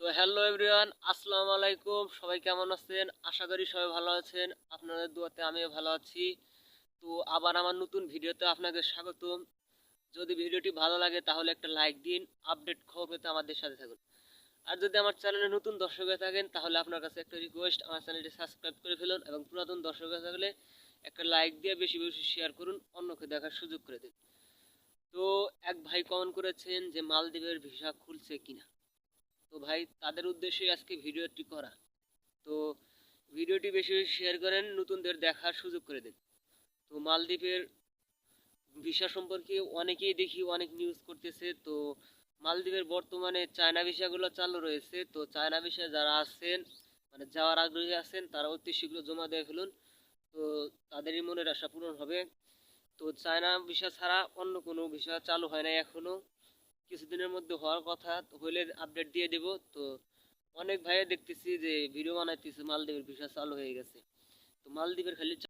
তো hello everyone, আসসালামু আলাইকুম। সবাই কেমন আছেন? আশা করি সবাই ভালো আছেন। আপনাদের দোয়াতে আমিও ভালো আছি। তো আবার আমার নতুন ভিডিওতে আপনাদের স্বাগতম। যদি ভিডিওটি ভালো লাগে তাহলে একটা লাইক দিন, আপডেট খবর পেতে আমাদের সাথে থাকুন। আর যদি আমার চ্যানেলে নতুন দর্শক হয়ে থাকেন, তাহলে আপনার কাছে একটা রিকোয়েস্ট আমার চ্যানেলটি সাবস্ক্রাইব করে ফেলুন এবং পুরাতন দর্শক হয়ে থাকলে একটা লাইক দিয়ে বেশি বেশি শেয়ার করুন, অন্যকে দেখার সুযোগ করে দিন। তো এক ভাই কমেন্ট করেছেন যে মালদ্বীপের ভিসা খুলছে কিনা। তো ভাই, তাদের উদ্দেশ্যে আজকে ভিডিওটি করা। তো ভিডিওটি বেশি বেশি শেয়ার করেন, নতুনদের দেখার সুযোগ করে দিন। তো মালদ্বীপের ভিসা সম্পর্কে অনেকেই দেখি, অনেক নিউজ করতেছে। তো মালদ্বীপের বর্তমানে চায়না ভিসাগুলো চালু রয়েছে। তো চায়না ভিসা যারা আছেন মানে যাওয়ার আগ্রহী আছেন, তারা অতি শীঘ্র জমা দিয়ে ফেলুন। তো তাদেরই মনের আশা পূরণ হবে। তো চায়না ভিসা ছাড়া অন্য কোনো ভিসা চালু হয় নাই এখনও। কিছুদিনের মধ্যে হওয়ার কথা হইলে আপডেট দিয়ে দেব। তো অনেক ভাইয়া দেখতেছি যে ভিডিও বানাইতেছে, মালদ্বীপের ভিসা চালু হয়ে গেছে। তো মালদ্বীপের খালি